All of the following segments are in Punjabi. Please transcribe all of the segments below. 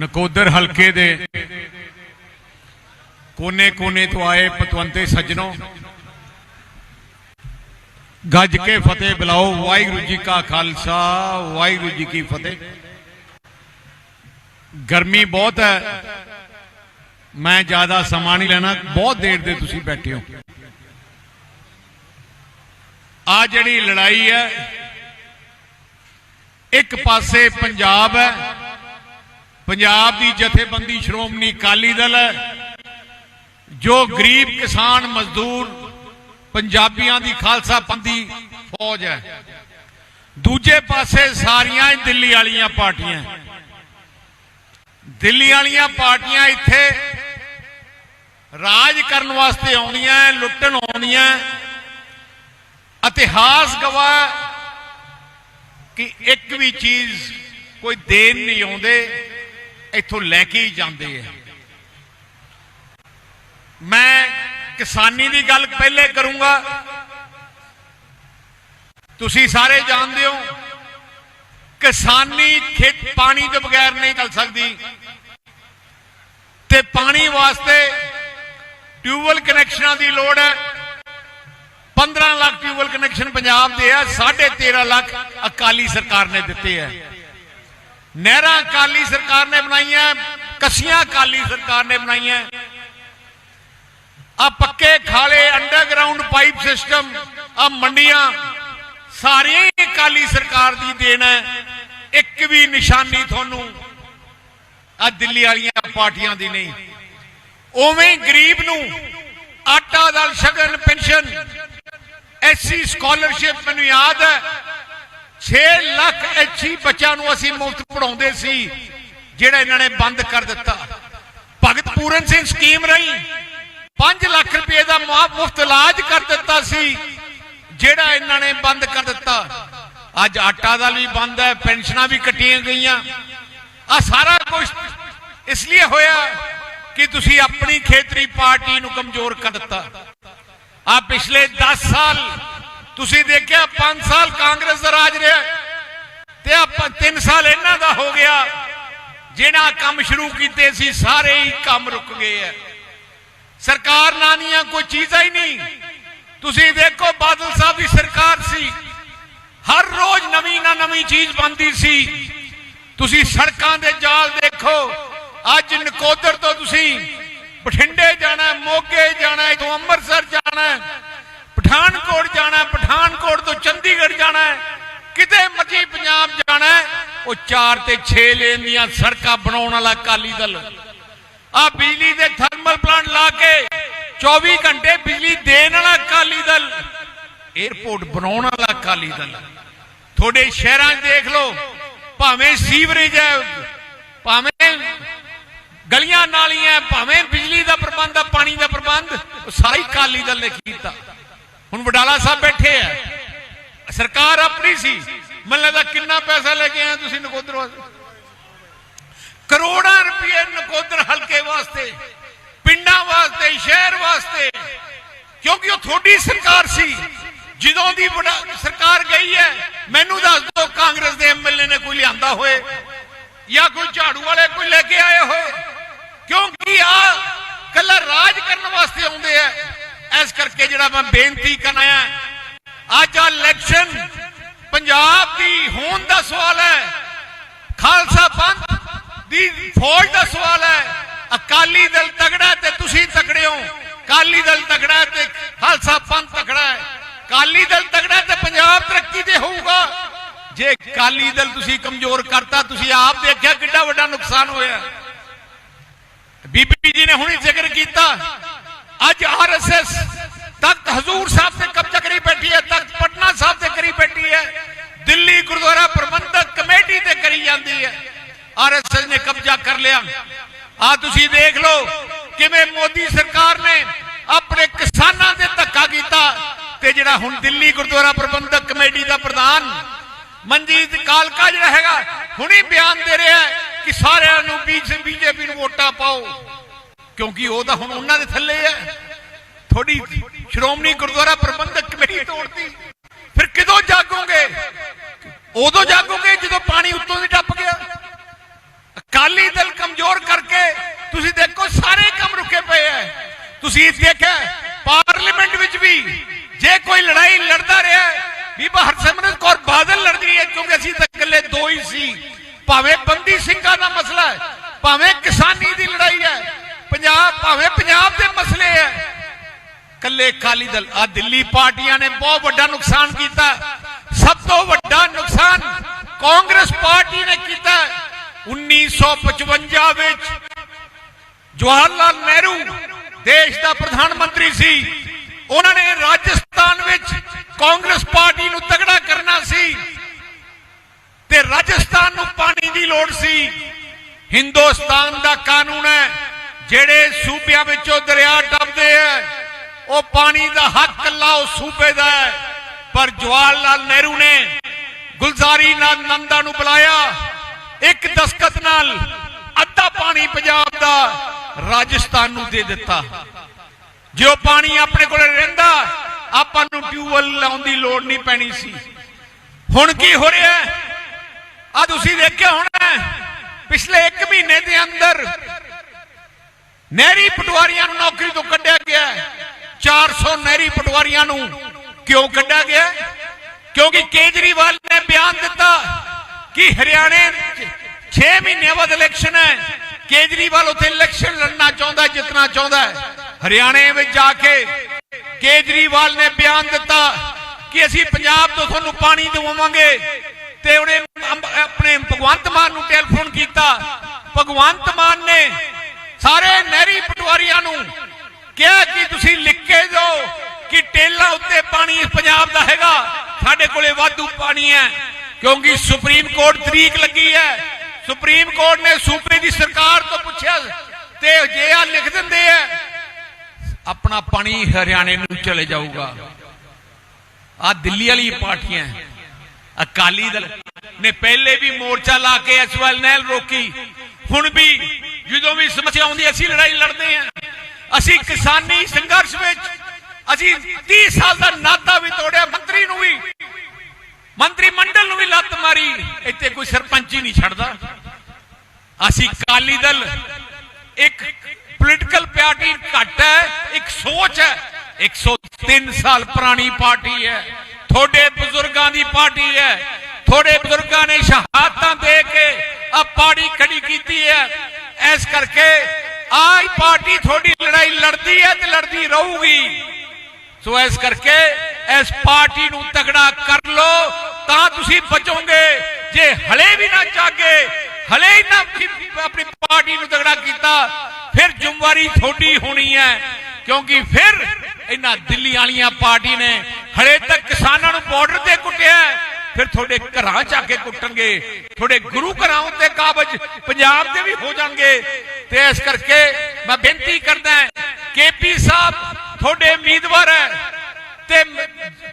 ਨਕੋਦਰ ਹਲਕੇ ਦੇ ਕੋਨੇ-ਕੋਨੇ ਤੋਂ ਆਏ ਪਤਵੰਤੇ ਸੱਜਣੋ, ਗੱਜ ਕੇ ਫਤਿਹ ਬੁਲਾਓ, ਵਾਹਿਗੁਰੂ ਜੀ ਕਾ ਖਾਲਸਾ, ਵਾਹਿਗੁਰੂ ਜੀ ਕੀ ਫਤਿਹ। ਗਰਮੀ ਬਹੁਤ ਹੈ। ਮੈਂ ਜ਼ਿਆਦਾ ਸਮਾਂ ਨਹੀਂ ਲੈਣਾ, ਬਹੁਤ ਦੇਰ ਦੇ ਤੁਸੀਂ ਬੈਠੇ ਹੋ। ਆ ਜਿਹੜੀ ਲੜਾਈ ਹੈ, ਇੱਕ ਪਾਸੇ ਪੰਜਾਬ ਹੈ ਪੰਜਾਬ ਦੀ ਜਥੇਬੰਦੀ ਸ਼੍ਰੋਮਣੀ ਅਕਾਲੀ ਦਲ ਹੈ, ਜੋ ਗਰੀਬ ਕਿਸਾਨ ਮਜ਼ਦੂਰ ਪੰਜਾਬੀਆਂ ਦੀ ਖਾਲਸਾ ਪੰਥੀ ਫੌਜ ਹੈ। ਦੂਜੇ ਪਾਸੇ ਸਾਰੀਆਂ ਦਿੱਲੀ ਵਾਲੀਆਂ ਪਾਰਟੀਆਂ ਦਿੱਲੀ ਵਾਲੀਆਂ ਪਾਰਟੀਆਂ ਇੱਥੇ ਰਾਜ ਕਰਨ ਵਾਸਤੇ ਆਉਂਦੀਆਂ ਲੁੱਟਣ ਆਉਂਦੀਆਂ ਇਤਿਹਾਸ ਗਵਾਹ ਕਿ ਇੱਕ ਵੀ ਚੀਜ਼ ਕੋਈ ਦੇਣ ਨਹੀਂ ਆਉਂਦੇ। ਇੱਥੋਂ ਲੈ ਕੇ ਹੀ ਜਾਂਦੇ ਆ। ਮੈਂ ਕਿਸਾਨੀ ਦੀ ਗੱਲ ਪਹਿਲੇ ਕਰੂੰਗਾ। ਤੁਸੀਂ ਸਾਰੇ ਜਾਣਦੇ ਹੋ, ਕਿਸਾਨੀ ਖੇਤ ਪਾਣੀ ਤੋਂ ਬਗੈਰ ਨਹੀਂ ਚੱਲ ਸਕਦੀ। ਤੇ ਪਾਣੀ ਵਾਸਤੇ ਟਿਊਬਵੈਲ ਕਨੈਕਸ਼ਨਾਂ ਦੀ ਲੋੜ ਹੈ। 15 ਲੱਖ ਟਿਊਬਵੈਲ ਕਨੈਕਸ਼ਨ ਪੰਜਾਬ ਦੇ ਆ 13.5 ਲੱਖ ਅਕਾਲੀ ਸਰਕਾਰ ਨੇ ਦਿੱਤੇ ਆ। ਨਹਿਰਾਂ ਅਕਾਲੀ ਸਰਕਾਰ ਨੇ ਬਣਾਈਆਂ, ਕਸੀਆਂ ਅਕਾਲੀ ਸਰਕਾਰ ਨੇ ਬਣਾਈਆਂ। ਆ ਪੱਕੇ ਖਾਲੇ ਅੰਡਰਗਰਾਉਂਡ ਪਾਈਪ ਸਿਸਟਮ ਆ ਮੰਡੀਆਂ, ਸਾਰੀਆਂ ਹੀ ਅਕਾਲੀ ਸਰਕਾਰ ਦੀ ਦੇਣ ਹੈ। ਇੱਕ ਵੀ ਨਿਸ਼ਾਨੀ ਤੁਹਾਨੂੰ ਆ ਦਿੱਲੀ ਵਾਲੀਆਂ ਪਾਰਟੀਆਂ ਦੀ ਨਹੀਂ। ਉਵੇਂ ਗਰੀਬ ਨੂੰ ਆਟਾ ਦਾਲ, ਸ਼ਗਨ, ਪੈਨਸ਼ਨ ਐਸੀ ਸਕਾਲਰਸ਼ਿਪ, ਮੈਨੂੰ ਯਾਦ ਹੈ 6 ਲੱਖ ਐਚੀ ਬੱਚਿਆਂ ਨੂੰ ਅਸੀਂ ਮੁਫਤ ਪੜਾਉਂਦੇ ਸੀ, ਜਿਹੜਾ ਇਹਨਾਂ ਨੇ ਬੰਦ ਕਰ ਦਿੱਤਾ। ਭਗਤ ਪੂਰਨ ਸਿੰਘ ਸਕੀਮ ਰਹੀ 5 ਲੱਖ ਰੁਪਏ ਦਾ ਮੁਫਤ ਇਲਾਜ ਕਰ ਦਿੱਤਾ ਸੀ, ਜਿਹੜਾ ਇਹਨਾਂ ਨੇ ਬੰਦ ਕਰ ਦਿੱਤਾ। ਅੱਜ ਆਟਾ ਦਾ ਵੀ ਬੰਦ ਹੈ, ਪੈਨਸ਼ਨਾਂ ਵੀ ਕੱਟੀਆਂ ਗਈਆਂ। ਆ ਸਾਰਾ ਕੁਝ ਇਸ ਲਈ ਹੋਇਆ ਕਿ ਤੁਸੀਂ ਆਪਣੀ ਖੇਤਰੀ ਪਾਰਟੀ ਨੂੰ ਕਮਜ਼ੋਰ ਕਰ ਦਿੱਤਾ। ਆ ਪਿਛਲੇ 10 ਸਾਲ ਤੁਸੀਂ ਦੇਖਿਆ 5 ਸਾਲ ਕਾਂਗਰਸ ਦਾ ਰਾਜ ਰਿਹਾ ਤੇ ਆਪਾਂ 3 ਸਾਲ ਇਹਨਾਂ ਦਾ ਹੋ ਗਿਆ। ਜਿਹੜਾ ਕੰਮ ਸ਼ੁਰੂ ਕੀਤੇ ਸੀ, ਸਾਰੇ ਹੀ ਕੰਮ ਰੁਕ ਗਏ ਆ ਸਰਕਾਰ ਨਾਨੀਆਂ ਕੋਈ ਚੀਜ਼ਾਂ ਹੀ ਨਹੀਂ। ਤੁਸੀਂ ਦੇਖੋ ਬਾਦਲ ਸਾਹਿਬ ਦੀ ਸਰਕਾਰ ਸੀ। ਹਰ ਰੋਜ਼ ਨਵੀਂ ਨਾ ਨਵੀਂ ਚੀਜ਼ ਬਣਦੀ ਸੀ। ਤੁਸੀਂ ਸੜਕਾਂ ਦੇ ਜਾਲ ਦੇਖੋ, ਅੱਜ ਨਕੋਦਰ ਤੋਂ ਤੁਸੀਂ ਬਠਿੰਡੇ ਜਾਣਾ, ਮੋਗੇ ਜਾਣਾ ਤੋਂ ਅੰਮ੍ਰਿਤਸਰ ਜਾਣਾ, ਪਠਾਨਕੋਟ ਜਾਣਾ ਚੰਡੀਗੜ੍ਹ ਜਾਣਾ ਕਿਤੇ ਮੱਜੀ ਪੰਜਾਬ ਜਾਣਾ ਉਹ 4 ਤੇ 6 ਲੇਨ ਦੀਆਂ ਸੜਕਾਂ ਬਣਾਉਣ ਵਾਲਾ ਅਕਾਲੀ ਦਲ। ਆ ਬਿਜਲੀ ਦੇ ਥਰਮਲ ਪਲਾਂਟ ਲਾ ਕੇ 24 ਘੰਟੇ ਬਿਜਲੀ ਦੇਣ ਵਾਲਾ ਅਕਾਲੀ ਦਲ 에어ਪੋਰਟ ਬਣਾਉਣ ਵਾਲਾ ਅਕਾਲੀ ਦਲ। ਤੁਹਾਡੇ ਸ਼ਹਿਰਾਂ 'ਚ ਦੇਖ ਲਓ, ਭਾਵੇਂ ਸੀਵਰੇਜ ਹੈ, ਭਾਵੇਂ ਗਲੀਆਂ ਨਾਲੀਆਂ ਭਾਵੇਂ ਬਿਜਲੀ ਦਾ ਪ੍ਰਬੰਧ ਆ, ਪਾਣੀ ਦਾ ਪ੍ਰਬੰਧ, ਉਹ ਸਾਰਾ ਹੀ ਅਕਾਲੀ ਦਲ ਨੇ ਕੀਤਾ। ਹੁਣ ਵਡਾਲਾ ਸਾਹਿਬ ਬੈਠੇ ਆ। ਸਰਕਾਰ ਆਪਣੀ ਸੀ। ਮੈਨੂੰ ਲੱਗਦਾ ਕਿੰਨਾ ਪੈਸਾ ਲੈ ਕੇ ਆਏ ਤੁਸੀਂ ਨਕੋਦਰ ਵਾਸਤੇ। ਕਰੋੜਾਂ ਰੁਪਏ ਨਕੋਦਰ ਹਲਕੇ ਵਾਸਤੇ, ਪਿੰਡਾਂ ਵਾਸਤੇ, ਸ਼ਹਿਰ ਵਾਸਤੇ। ਕਿਉਂਕਿ ਉਹ ਤੁਹਾਡੀ ਸਰਕਾਰ ਸੀ। ਜਦੋਂ ਦੀ ਸਰਕਾਰ ਗਈ ਹੈ, ਮੈਨੂੰ ਦੱਸ ਦਿਓ, ਕਾਂਗਰਸ ਦੇ ਐਮਐਲਏ ਨੇ ਕੋਈ ਲਿਆਂਦਾ ਹੋਏ, ਜਾਂ ਕੋਈ ਝਾੜੂ ਵਾਲੇ ਕੋਈ ਲੈ ਕੇ ਆਏ ਹੋਏ। ਕਿਉਂਕਿ ਆ ਕੱਲਾ ਰਾਜ ਕਰਨ ਵਾਸਤੇ ਆਉਂਦੇ ਆ। ਇਸ ਕਰਕੇ ਜਿਹੜਾ ਮੈਂ ਬੇਨਤੀ ਕਰਨਾ ਆ ਅੱਜ ਆ ਇਲੈਕਸ਼ਨ ਪੰਜਾਬ ਦੀ ਹੋਣ ਦਾ ਸਵਾਲ ਹੈ, ਖਾਲਸਾ ਪੰਥ ਦੀ ਫੌਜ ਦਾ ਸਵਾਲ ਹੈ, ਅਕਾਲੀ ਦਲ ਤਗੜਾ ਤੇ ਤੁਸੀਂ ਤਗੜੇ ਹੋ, ਅਕਾਲੀ ਦਲ ਤਗੜਾ ਤੇ ਖਾਲਸਾ ਪੰਥ ਤਗੜਾ ਹੈ, ਅਕਾਲੀ ਦਲ ਤਗੜਾ ਤੇ ਪੰਜਾਬ ਤਰੱਕੀ ਤੇ ਹੋਊਗਾ। ਜੇ ਅਕਾਲੀ ਦਲ ਤੁਸੀਂ ਕਮਜ਼ੋਰ ਕਰਤਾ, ਤੁਸੀਂ ਆਪ ਦੇਖਿਆ ਕਿੰਨਾ ਵੱਡਾ ਨੁਕਸਾਨ ਹੋਇਆ। ਬੀਬੀ ਜੀ ਨੇ ਹੁਣੇ ਜ਼ਿਕਰ ਕੀਤਾ, ਅੱਜ ਆਰਐਸਐਸ ਤਖਤ ਹਜ਼ੂਰ ਸਾਹਿਬ ਤੇ ਕਬਜ਼ਾ ਕਰੀ ਬੈਠੀ ਹੈ, ਤਖਤ ਪਟਨਾ ਸਾਹਿਬ ਤੇ ਕਰੀ ਬੈਠੀ ਹੈ, ਦਿੱਲੀ ਗੁਰਦੁਆਰਾ ਪ੍ਰਬੰਧਕ ਕਮੇਟੀ ਤੇ ਕਰੀ ਜਾਂਦੀ ਹੈ। ਆਰਐਸਐਸ ਨੇ ਕਬਜ਼ਾ ਕਰ ਲਿਆ। ਆ ਤੁਸੀਂ ਦੇਖ ਲਓ ਕਿਵੇਂ ਮੋਦੀ ਸਰਕਾਰ ਨੇ ਆਪਣੇ ਕਿਸਾਨਾਂ ਦੇ ਧੱਕਾ ਕੀਤਾ ਤੇ ਜਿਹੜਾ ਹੁਣ ਦਿੱਲੀ ਗੁਰਦੁਆਰਾ ਪ੍ਰਬੰਧਕ ਕਮੇਟੀ ਦਾ ਪ੍ਰਧਾਨ ਮਨਜੀਤ ਕਾਲਕਾ ਜਿਹੜਾ ਹੈਗਾ, ਹੁਣੀ ਬਿਆਨ ਦੇ ਰਿਹਾ ਕਿ ਸਾਰਿਆਂ ਨੂੰ ਬੀਜੇਪੀ ਨੂੰ ਵੋਟਾਂ ਪਾਓ, ਕਿਉਂਕਿ ਉਹ ਤਾਂ ਹੁਣ ਉਹਨਾਂ ਦੇ ਥੱਲੇ ਹੈ। ਥੋੜੀ ਸ਼੍ਰੋਮਣੀ ਗੁਰਦੁਆਰਾ ਪ੍ਰਬੰਧਕ ਕਮੇਟੀ ਤੋੜਦੀ ਫਿਰ ਕਿਦੋਂ ਜਾਗੋਗੇ? ਉਦੋਂ ਜਾਗੋਗੇ ਜਦੋਂ ਪਾਣੀ ਉੱਤੋਂ ਦੀ ਟੱਪ ਗਿਆ। ਅਕਾਲੀ ਦਲ ਕਮਜ਼ੋਰ ਕਰਕੇ ਤੁਸੀਂ ਦੇਖੋ ਸਾਰੇ ਕੰਮ ਰੁਕੇ ਪਏ ਐ। ਤੁਸੀਂ ਦੇਖਿਆ, ਪਾਰਲੀਮੈਂਟ ਵਿੱਚ ਵੀ ਜੇ ਕੋਈ ਲੜਾਈ ਲੜਦਾ ਰਿਹਾ, ਬੀਬਾ ਹਰਸਿਮਰਤ ਕੌਰ ਬਾਦਲ ਲੜਦੀ ਹੈ ਕਿਉਂਕਿ ਅਸੀਂ ਤਾਂ ਇਕੱਲੇ ਦੋ ਹੀ ਸੀ। ਭਾਵੇਂ ਬੰਦੀ ਸਿੰਘਾਂ ਦਾ ਮਸਲਾ ਹੈ, ਭਾਵੇਂ ਕਿਸਾਨੀ ਦੀ ਲੜਾਈ ਹੈ ਪੰਜਾਬ ਭਾਵੇਂ ਪੰਜਾਬ ਦੇ ਮਸਲੇ ਹੈ ਕੱਲੇ ਅਕਾਲੀ ਦਲ ਆ ਦਿੱਲੀ ਪਾਰਟੀਆਂ ਨੇ ਬਹੁਤ ਵੱਡਾ ਨੁਕਸਾਨ ਕੀਤਾ। ਸਭ ਤੋਂ ਵੱਡਾ ਨੁਕਸਾਨ ਕਾਂਗਰਸ ਪਾਰਟੀ ਨੇ ਕੀਤਾ। 1955 ਵਿੱਚ ਜਵਾਹਰ ਲਾਲ ਨਹਿਰੂ ਦੇਸ਼ ਦਾ ਪ੍ਰਧਾਨ ਮੰਤਰੀ ਸੀ। ਉਹਨਾਂ ਨੇ ਰਾਜਸਥਾਨ ਵਿੱਚ ਕਾਂਗਰਸ ਪਾਰਟੀ ਨੂੰ ਤਗੜਾ ਕਰਨਾ ਸੀ ਤੇ ਰਾਜਸਥਾਨ ਨੂੰ ਪਾਣੀ ਦੀ ਲੋੜ ਸੀ। ਹਿੰਦੁਸਤਾਨ ਦਾ ਕਾਨੂੰਨ ਹੈ, ਜਿਹੜੇ ਸੂਬਿਆਂ ਵਿੱਚੋਂ ਦਰਿਆ ਟੱਪਦੇ ਆ ਉਹ ਪਾਣੀ ਦਾ ਹੱਕ ਕੱਲਾ ਉਸ ਸੂਬੇ ਦਾ ਪਰ ਜਵਾਹਰ ਲਾਲ ਨਹਿਰੂ ਨੇ ਗੁਲਜ਼ਾਰੀ ਨਾਲ ਨੰਦਾ ਨੂੰ ਬੁਲਾਇਆ। ਇੱਕ ਦਸਕਤ ਨਾਲ ਅੱਧਾ ਪਾਣੀ ਪੰਜਾਬ ਦਾ ਰਾਜਸਥਾਨ ਨੂੰ ਦੇ ਦਿੱਤਾ। ਜੇ ਉਹ ਪਾਣੀ ਆਪਣੇ ਕੋਲ ਰਹਿੰਦਾ, ਆਪਾਂ ਨੂੰ ਟਿਊਬਵੈਲ ਲਾਉਣ ਦੀ ਲੋੜ ਨਹੀਂ ਪੈਣੀ ਸੀ। ਹੁਣ ਕੀ ਹੋ ਰਿਹਾ ਹੈ? ਆ ਤੁਸੀਂ ਦੇਖਿਆ ਹੋਣਾ ਪਿਛਲੇ 1 ਮਹੀਨੇ ਦੇ ਅੰਦਰ ਨਹਿਰੀ ਪਟਵਾਰੀਆਂ ਨੂੰ ਨੌਕਰੀ ਤੋਂ ਕੱਢਿਆ ਗਿਆ ਹੈ। 400 ਨਹਿਰੀ ਪਟਵਾਰੀਆਂ ਨੂੰ ਕਿਉਂ ਕੱਢਿਆ ਗਿਆ? ਕਿਉਂਕਿ ਕੇਜਰੀਵਾਲ ਨੇ ਬਿਆਨ ਦਿੱਤਾ ਕਿ ਹਰਿਆਣੇ 6 ਮਹੀਨਿਆਂ ਬਾਅਦ ਇਲੈਕਸ਼ਨ ਹੈ। ਕੇਜਰੀਵਾਲ ਉੱਥੇ ਇਲੈਕਸ਼ਨ ਲੜਨਾ ਚਾਹੁੰਦਾ, ਜਿੱਤਣਾ ਚਾਹੁੰਦਾ ਹਰਿਆਣੇ ਵਿੱਚ ਜਾ ਕੇ ਕੇਜਰੀਵਾਲ ਨੇ ਬਿਆਨ ਦਿੱਤਾ ਕਿ ਅਸੀਂ ਪੰਜਾਬ ਤੋਂ ਤੁਹਾਨੂੰ ਪਾਣੀ ਦਿਵਾਵਾਂਗੇ ਤੇ ਉਹਨੇ ਆਪਣੇ ਭਗਵੰਤ ਮਾਨ ਨੂੰ ਟੈਲੀਫੋਨ ਕੀਤਾ। ਭਗਵੰਤ ਮਾਨ ਨੇ ਸਾਰੇ ਨਹਿਰੀ ਪਟਵਾਰੀਆਂ ਨੂੰ ਕਿਹਾ ਕਿ ਤੁਸੀਂ ਲਿਖ ਕੇ ਦਿਓ ਕਿ ਟੇਲਾ ਉੱਤੇ ਪਾਣੀ ਪੰਜਾਬ ਦਾ ਹੈਗਾ, ਸਾਡੇ ਕੋਲੇ ਵਾਧੂ ਪਾਣੀ ਹੈ, ਕਿਉਂਕਿ ਸੁਪਰੀਮ ਕੋਰਟ ਤਰੀਕ ਲੱਗੀ ਹੈ। ਸੁਪਰੀਮ ਕੋਰਟ ਨੇ ਸੂਬੇ ਦੀ ਸਰਕਾਰ ਤੋਂ ਪੁੱਛਿਆ ਤੇ ਜੇ ਆ ਲਿਖ ਦਿੰਦੇ ਆ ਆਪਣਾ ਪਾਣੀ ਹਰਿਆਣੇ ਨੂੰ ਚਲੇ ਜਾਊਗਾ। ਆ ਦਿੱਲੀ ਵਾਲੀ ਪਾਰਟੀਆਂ ਅਕਾਲੀ ਦਲ ਨੇ ਪਹਿਲੇ ਵੀ ਮੋਰਚਾ ਲਾ ਕੇ ਇਸ ਵੱਲ ਨਹਿਲ ਰੋਕੀ, ਹੁਣ ਵੀ ਜਦੋਂ ਵੀ ਸਮੱਸਿਆ ਆਉਂਦੀ ਅਸੀਂ ਲੜਾਈ ਲੜਦੇ ਹਾਂ। ਅਸੀਂ ਕਿਸਾਨੀ ਸੰਘਰਸ਼ ਵਿੱਚ ਅਸੀਂ 30 ਸਾਲ ਦਾ ਨਾਤਾ ਵੀ ਤੋੜਿਆ, ਮੰਤਰੀ ਨੂੰ ਵੀ। ਮੰਤਰੀ ਮੰਡਲ ਨੂੰ ਵੀ ਲੱਤ ਮਾਰੀ। ਇੱਥੇ ਕੋਈ ਸਰਪੰਚ ਹੀ ਨਹੀਂ ਛੱਡਦਾ। ਅਸੀਂ ਅਕਾਲੀ ਦਲ, ਇੱਕ ਪੋਲੀਟੀਕਲ ਪਾਰਟੀ ਘੱਟ ਹੈ, ਇੱਕ ਸੋਚ ਹੈ। 103 ਸਾਲ ਪੁਰਾਣੀ ਪਾਰਟੀ ਹੈ। ਤੁਹਾਡੇ ਬਜ਼ੁਰਗਾਂ ਦੀ ਪਾਰਟੀ ਹੈ। ਤੁਹਾਡੇ ਬਜ਼ੁਰਗਾਂ ਨੇ ਸ਼ਹਾਦਤਾਂ ਦੇ ਕੇ ਆ ਪਾਰਟੀ ਖੜੀ ਕੀਤੀ ਹੈ। ਇਸ ਕਰਕੇ ਆਹ ਪਾਰਟੀ ਤੁਹਾਡੀ ਲੜਾਈ ਲੜਦੀ ਹੈ ਤੇ ਲੜਦੀ ਰਹੂਗੀ। ਸੋ ਇਸ ਕਰਕੇ ਇਸ ਪਾਰਟੀ ਨੂੰ ਤਗੜਾ ਕਰ ਲੋ ਤਾਂ ਤੁਸੀਂ ਬਚੋਗੇ। ਜੇ ਹਲੇ ਵੀ ਨਾ ਜਾਗੇ, ਹਲੇ ਹੀ ਨਾ ਆਪਣੀ- ਪਾਰਟੀ ਨੂੰ ਤਗੜਾ ਕੀਤਾ, ਫਿਰ ਜ਼ਿੰਮੇਵਾਰੀ ਤੁਹਾਡੀ ਹੋਣੀ ਹੈ। ਕਿਉਂਕਿ ਫਿਰ ਇਹਨਾਂ ਦਿੱਲੀ ਵਾਲੀਆਂ ਪਾਰਟੀ ਨੇ ਹਲੇ ਤੱਕ ਕਿਸਾਨਾਂ ਨੂੰ ਬਾਰਡਰ ਤੇ ਕੁੱਟਿਆ ਫਿਰ ਤੁਹਾਡੇ ਘਰਾਂ ਚ ਆ ਕੇ ਕੁੱਟਣਗੇ। ਤੁਹਾਡੇ ਗੁਰੂ ਘਰਾਂ ਉੱਤੇ ਕਾਬਜ ਪੰਜਾਬ ਦੇ ਵੀ ਹੋ ਜਾਣਗੇ। ਤੇ ਇਸ ਕਰਕੇ ਮੈਂ ਬੇਨਤੀ ਕਰਦਾ ਕੇਪੀ ਸਾਹਿਬ ਤੁਹਾਡੇ ਉਮੀਦਵਾਰ ਹੈ ਤੇ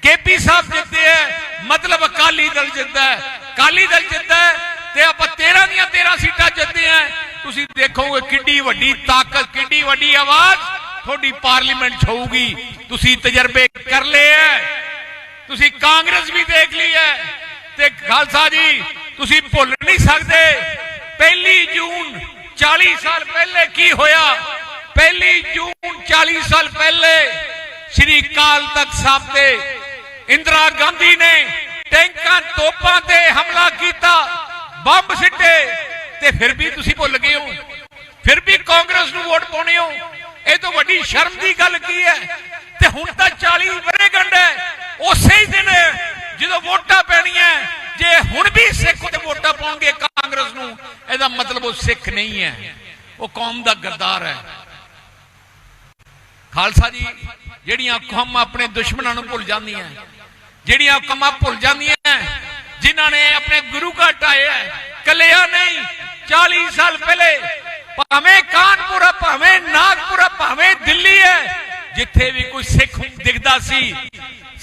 ਕੇਪੀ ਸਾਹਿਬ ਜਿੱਤੇ ਹੈ, ਮਤਲਬ ਅਕਾਲੀ ਦਲ ਜਿੱਤਦਾ ਹੈ। ਅਕਾਲੀ ਦਲ ਜਿੱਤਦਾ ਹੈ ਤੇ ਆਪਾਂ 13 ਦੀਆਂ 13 ਸੀਟਾਂ ਜਿੱਤਦੇ ਆ ਤੁਸੀਂ ਦੇਖੋਗੇ ਕਿੰਨੀ ਵੱਡੀ ਤਾਕਤ ਕਿੰਨੀ ਵੱਡੀ ਆਵਾਜ਼ ਤੁਹਾਡੀ ਪਾਰਲੀਮੈਂਟ 'ਚ ਹੋਊਗੀ। ਤੁਸੀਂ ਤਜਰਬੇ ਕਰ ਲਏ ਐ ਤੁਸੀਂ ਕਾਂਗਰਸ ਵੀ ਦੇਖ ਲਈ ਹੈ। ਤੇ ਖਾਲਸਾ ਜੀ, ਤੁਸੀਂ ਭੁੱਲ ਨਹੀਂ ਸਕਦੇ। ਪਹਿਲੀ ਜੂਨ 40 ਸਾਲ ਪਹਿਲੇ ਕੀ ਹੋਇਆ? ਪਹਿਲੀ ਜੂਨ 40 ਸਾਲ ਪਹਿਲੇ ਸ਼੍ਰੀ ਕਾਲ ਤਖਤ ਸਾਹਿਬ ਤੇ ਇੰਦਰਾ ਗਾਂਧੀ ਨੇ ਟੈਂਕਾਂ ਤੋਪਾਂ ਤੇ ਹਮਲਾ ਕੀਤਾ, ਬੰਬ ਸਿੱਟੇ ਤੇ ਫਿਰ ਵੀ ਤੁਸੀਂ ਭੁੱਲ ਗਏ ਹੋ। ਫਿਰ ਵੀ ਕਾਂਗਰਸ ਨੂੰ ਵੋਟ ਪਾਉਣੇ ਹੋ। ਇਹ ਤੋਂ ਵੱਡੀ ਸ਼ਰਮ ਦੀ ਗੱਲ ਕੀ ਹੈ? ਤੇ ਹੁਣ ਤਾਂ 40 ਵਰੇ ਗੰਢ ਹੈ। ਉਸੇ ਹੀ ਦਿਨ ਜਦੋਂ ਵੋਟਾਂ ਪੈਣੀਆਂ, ਜੇ ਹੁਣ ਵੀ ਸਿੱਖ ਤੇ ਵੋਟਾਂ ਪਾਉਣਗੇ ਕਾਂਗਰਸ ਨੂੰ, ਇਹਦਾ ਮਤਲਬ ਉਹ ਸਿੱਖ ਨਹੀਂ ਹੈ। ਉਹ ਕੌਮ ਦਾ ਗਰਦਾਰ ਹੈ। ਖਾਲਸਾ ਜੀ, ਜਿਹੜੀਆਂ ਕੌਮਾਂ ਆਪਣੇ ਦੁਸ਼ਮਣਾਂ ਨੂੰ ਭੁੱਲ ਜਾਂਦੀਆਂ ਜਿਹੜੀਆਂ ਕੌਮਾਂ ਭੁੱਲ ਜਾਂਦੀਆਂ ਜਿਨ੍ਹਾਂ ਨੇ ਆਪਣੇ ਗੁਰੂ ਘਰ ਢਾਏ ਹੈ, ਕੱਲਿਆ ਨਹੀਂ 40 ਸਾਲ ਪਹਿਲੇ, ਭਾਵੇਂ ਕਾਨਪੁਰ ਭਾਵੇਂ ਨਾਗਪੁਰ ਭਾਵੇਂ ਦਿੱਲੀ ਹੈ, ਜਿੱਥੇ ਵੀ ਕੋਈ ਸਿੱਖ ਦਿਖਦਾ ਸੀ,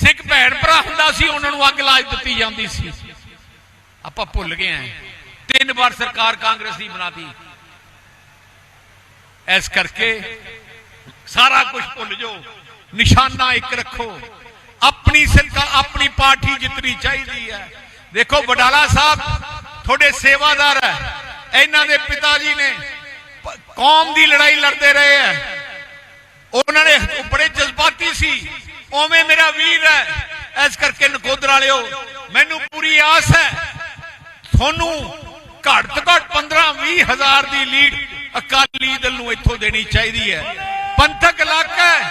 ਸਿੱਖ ਭੈਣ ਭਰਾ ਹੁੰਦਾ ਸੀ, ਉਹਨਾਂ ਨੂੰ ਅੱਗ ਲਾ ਦਿੱਤੀ ਜਾਂਦੀ ਸੀ। ਆਪਾਂ ਭੁੱਲ ਗਏ ਹਾਂ। ਤਿੰਨ ਵਾਰ ਸਰਕਾਰ ਕਾਂਗਰਸ ਦੀ ਬਣਾਤੀ ਇਸ ਕਰਕੇ ਸਾਰਾ ਕੁਝ ਭੁੱਲ ਜਾਓ। ਨਿਸ਼ਾਨਾ ਇੱਕ ਰੱਖੋ। ਆਪਣੀ ਸਰਕਾਰ, ਆਪਣੀ ਪਾਰਟੀ ਜਿੱਤਣੀ ਚਾਹੀਦੀ ਹੈ। ਦੇਖੋ, ਵਡਾਲਾ ਸਾਹਿਬ ਤੁਹਾਡੇ ਸੇਵਾਦਾਰ ਹੈ। ਇਹਨਾਂ ਦੇ ਪਿਤਾ ਜੀ ਨੇ ਕੌਮ ਦੀ ਲੜਾਈ ਲੜਦੇ ਰਹੇ ਹੈ। ਉਹਨਾਂ ਨੇ ਬੜੇ ਜਜ਼ਬਾਤੀ ਸੀ। ਉਵੇਂ ਮੇਰਾ ਵੀਰ ਹੈ। ਇਸ ਕਰਕੇ ਨਕੋਦਰ ਵਾਲਿਓ, ਮੈਨੂੰ ਪੂਰੀ ਆਸ ਹੈ। ਤੁਹਾਨੂੰ ਘੱਟ ਤੋਂ ਘੱਟ 15 20 ਹਜ਼ਾਰ ਦੀ ਲੀਡ ਅਕਾਲੀ ਦਲ ਨੂੰ ਇੱਥੋਂ ਦੇਣੀ ਚਾਹੀਦੀ ਹੈ। ਪੰਥਕ ਇਲਾਕਾ ਹੈ।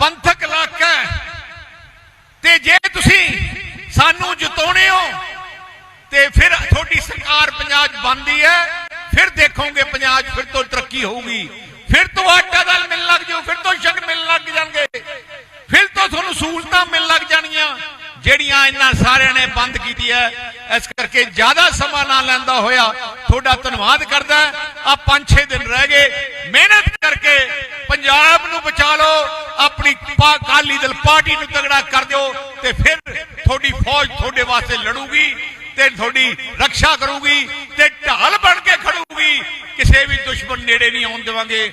ਪੰਥਕ ਇਲਾਕਾ ਹੈ। ਤੇ ਜੇ ਤੁਸੀਂ ਸਾਨੂੰ ਜਿਤਾਉਣੇ ਹੋ, ਤੇ ਫਿਰ ਤੁਹਾਡੀ ਸਰਕਾਰ ਪੰਜਾਬ ਬਣਦੀ ਹੈ। ਫਿਰ ਦੇਖੋਗੇ ਪੰਜਾਬ ਫਿਰ ਤੋਂ ਤਰੱਕੀ ਹੋਊਗੀ। ਫਿਰ ਤੋਂ ਆਟਾ ਦਾਲ ਮਿਲਣ ਲੱਗ ਜਾਊ, ਫਿਰ ਤੋਂ ਸ਼ਗਨ ਮਿਲਣ ਲੱਗ ਜਾਣਗੇ। ਫਿਰ ਤੋਂ ਤੁਹਾਨੂੰ ਸਹੂਲਤਾਂ ਮਿਲਣ ਲੱਗ ਜਾਣਗੀਆਂ ਜਿਹੜੀਆਂ ਇਹਨਾਂ ਸਾਰਿਆਂ ਨੇ ਬੰਦ ਕੀਤੀ ਹੈ। ਇਸ ਕਰਕੇ ਜ਼ਿਆਦਾ ਸਮਾਂ ਨਾ ਲੈਂਦਾ ਹੋਇਆ ਤੁਹਾਡਾ ਧੰਨਵਾਦ ਕਰਦਾ ਆ 5-6 ਦਿਨ ਰਹਿ ਗਏ। ਮਿਹਨਤ ਕਰਕੇ ਪੰਜਾਬ ਨੂੰ ਬਚਾ ਲਓ। ਆਪਣੀ ਪਾ- ਅਕਾਲੀ ਦਲ ਪਾਰਟੀ ਨੂੰ ਤਗੜਾ ਕਰ ਦਿਓ ਤੇ ਫਿਰ ਤੁਹਾਡੀ ਫੌਜ ਤੁਹਾਡੇ ਵਾਸਤੇ ਲੜੂਗੀ ਤੇ ਤੁਹਾਡੀ ਰੱਖਿਆ ਕਰੂਗੀ ਤੇ ਢਾਲ ਬਣ ਕੇ ਖੜੂਗੀ। ਕਿਸੇ ਵੀ ਦੁਸ਼ਮਣ ਨੇੜੇ ਨਹੀਂ ਆਉਣ ਦੇਵਾਂਗੇ।